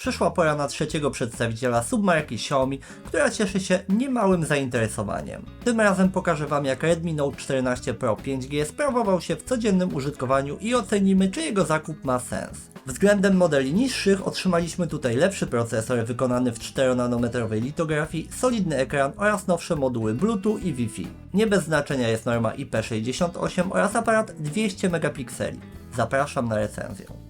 Przyszła pora na trzeciego przedstawiciela submarki Xiaomi, która cieszy się niemałym zainteresowaniem. Tym razem pokażę Wam jak Redmi Note 14 Pro 5G sprawował się w codziennym użytkowaniu i ocenimy czy jego zakup ma sens. Względem modeli niższych otrzymaliśmy tutaj lepszy procesor wykonany w 4-nanometrowej litografii, solidny ekran oraz nowsze moduły Bluetooth i Wi-Fi. Nie bez znaczenia jest norma IP68 oraz aparat 200 megapikseli. Zapraszam na recenzję.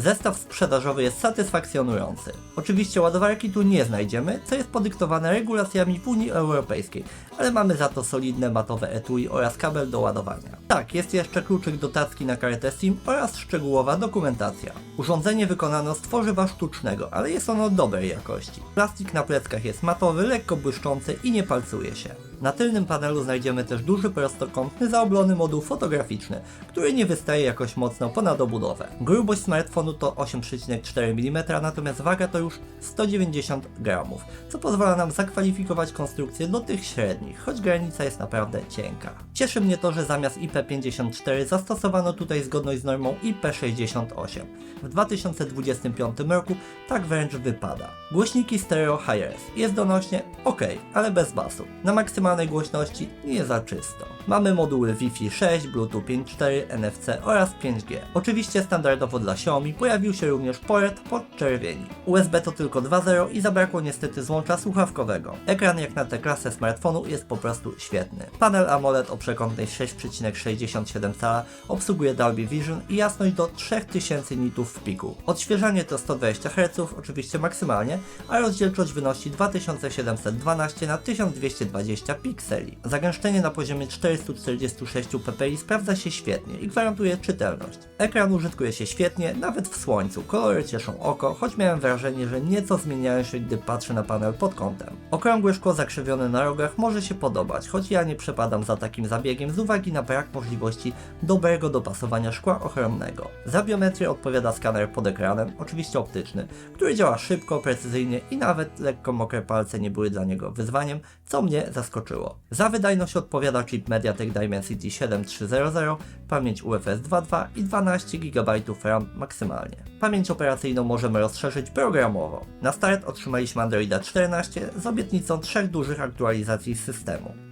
Zestaw sprzedażowy jest satysfakcjonujący. Oczywiście ładowarki tu nie znajdziemy, co jest podyktowane regulacjami w Unii Europejskiej, ale mamy za to solidne matowe etui oraz kabel do ładowania. Tak, jest jeszcze kluczyk do tacki na kartę SIM oraz szczegółowa dokumentacja. Urządzenie wykonano z tworzywa sztucznego, ale jest ono dobrej jakości. Plastik na pleckach jest matowy, lekko błyszczący i nie palcuje się. Na tylnym panelu znajdziemy też duży prostokątny zaoblony moduł fotograficzny, który nie wystaje jakoś mocno ponad obudowę. Grubość smartfonu to 8,4 mm, natomiast waga to już 190 gramów, co pozwala nam zakwalifikować konstrukcję do tych średnich, choć granica jest naprawdę cienka. Cieszy mnie to, że zamiast IP54 zastosowano tutaj zgodność z normą IP68. W 2025 roku tak wręcz wypada. Głośniki stereo hi-res. Jest donośnie ok, ale bez basu. Na maksymalnej głośności nie za czysto. Mamy moduły Wi-Fi 6, Bluetooth 5.4, NFC oraz 5G. Oczywiście standardowo dla Xiaomi pojawił się również port podczerwieni. USB to tylko 2.0 i zabrakło niestety złącza słuchawkowego. Ekran jak na tę klasę smartfonu jest po prostu świetny. Panel AMOLED o przekątnej 6,67 cala obsługuje Dolby Vision i jasność do 3000 nitów w piku. Odświeżanie to 120 Hz, oczywiście maksymalnie, a rozdzielczość wynosi 2712 na 1220 pikseli. Zagęszczenie na poziomie 446 ppi sprawdza się świetnie i gwarantuje czytelność. Ekran użytkuje się świetnie, nawet w słońcu. Kolory cieszą oko, choć miałem wrażenie, że nieco zmieniają się, gdy patrzę na panel pod kątem. Okrągłe szkło zakrzywione na rogach może się podobać, choć ja nie przepadam za takim zabiegiem z uwagi na brak możliwości dobrego dopasowania szkła ochronnego. Za biometrię odpowiada skaner pod ekranem, oczywiście optyczny, który działa szybko, precyzyjnie i nawet lekko mokre palce nie były dla niego wyzwaniem, co mnie zaskoczyło. Za wydajność odpowiada chip MediaTek Dimensity 7300, pamięć UFS 2.2 i 12 GB RAM maksymalnie. Pamięć operacyjną możemy rozszerzyć programowo. Na start otrzymaliśmy Androida 14 z obietnicą trzech dużych aktualizacji systemu.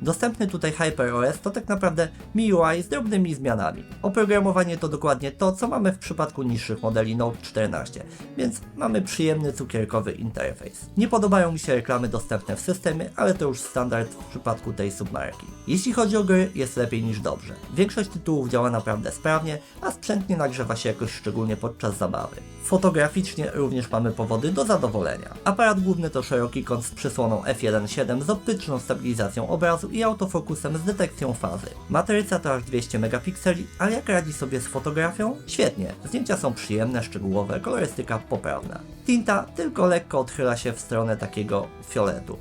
Dostępny tutaj HyperOS to tak naprawdę MIUI z drobnymi zmianami. Oprogramowanie to dokładnie to, co mamy w przypadku niższych modeli Note 14, więc mamy przyjemny cukierkowy interfejs. Nie podobają mi się reklamy dostępne w systemie, ale to już standard w przypadku tej submarki. Jeśli chodzi o gry, jest lepiej niż dobrze. Większość tytułów działa naprawdę sprawnie, a sprzęt nie nagrzewa się jakoś szczególnie podczas zabawy. Fotograficznie również mamy powody do zadowolenia. Aparat główny to szeroki kąt z przysłoną f1.7 z optyczną stabilizacją obrazu i autofokusem z detekcją fazy. Matryca to aż 200 megapikseli, ale jak radzi sobie z fotografią? Świetnie. Zdjęcia są przyjemne, szczegółowe, kolorystyka poprawna. Tinta tylko lekko odchyla się w stronę takiego fioletu.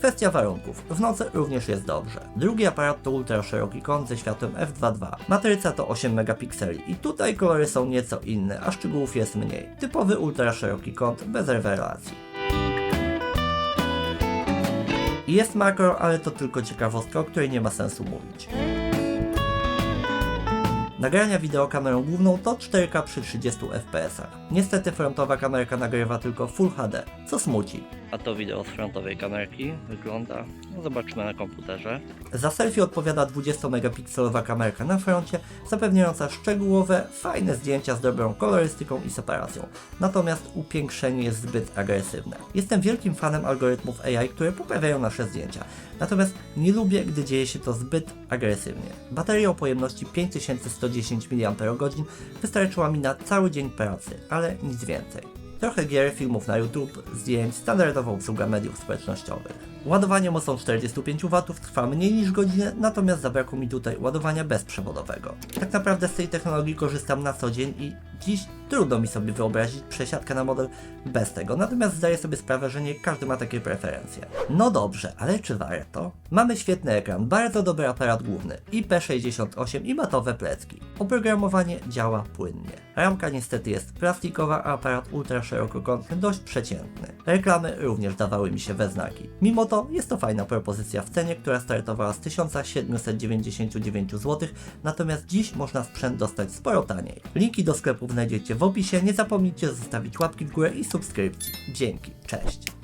Kwestia warunków. W nocy również jest dobrze. Drugi aparat to ultra szeroki kąt ze światłem f2.2. Matryca to 8 megapikseli i tutaj kolory są nieco inne, a szczegółów jest mniej. Typowy ultra szeroki kąt bez rewelacji. Jest makro, ale to tylko ciekawostka, o której nie ma sensu mówić. Nagrania wideo kamerą główną to 4K przy 30 fps. Niestety frontowa kamerka nagrywa tylko Full HD, co smuci. A to wideo z frontowej kamerki wygląda. Zobaczmy na komputerze. Za selfie odpowiada 20-megapikselowa kamerka na froncie, zapewniająca szczegółowe, fajne zdjęcia z dobrą kolorystyką i separacją. Natomiast upiększenie jest zbyt agresywne. Jestem wielkim fanem algorytmów AI, które poprawiają nasze zdjęcia. Natomiast nie lubię, gdy dzieje się to zbyt agresywnie. Bateria o pojemności 5110 mAh wystarczyła mi na cały dzień pracy, ale nic więcej. Trochę gier, filmów na YouTube, zdjęć, standardowa obsługa mediów społecznościowych. Ładowanie mocą 45 W trwa mniej niż godzinę, natomiast zabrakło mi tutaj ładowania bezprzewodowego. Tak naprawdę z tej technologii korzystam na co dzień i dziś Trudno mi sobie wyobrazić przesiadkę na model bez tego, natomiast zdaję sobie sprawę, że nie każdy ma takie preferencje. No dobrze, ale czy warto? Mamy świetny ekran, bardzo dobry aparat główny, IP68 i matowe plecki. Oprogramowanie działa płynnie. Ramka niestety jest plastikowa, a aparat ultra szerokokątny dość przeciętny. Reklamy również dawały mi się we znaki. Mimo to jest to fajna propozycja w cenie, która startowała z 1799 zł, natomiast dziś można sprzęt dostać sporo taniej. Linki do sklepów znajdziecie w opisie, nie zapomnijcie zostawić łapki w górę i subskrypcji. Dzięki, cześć!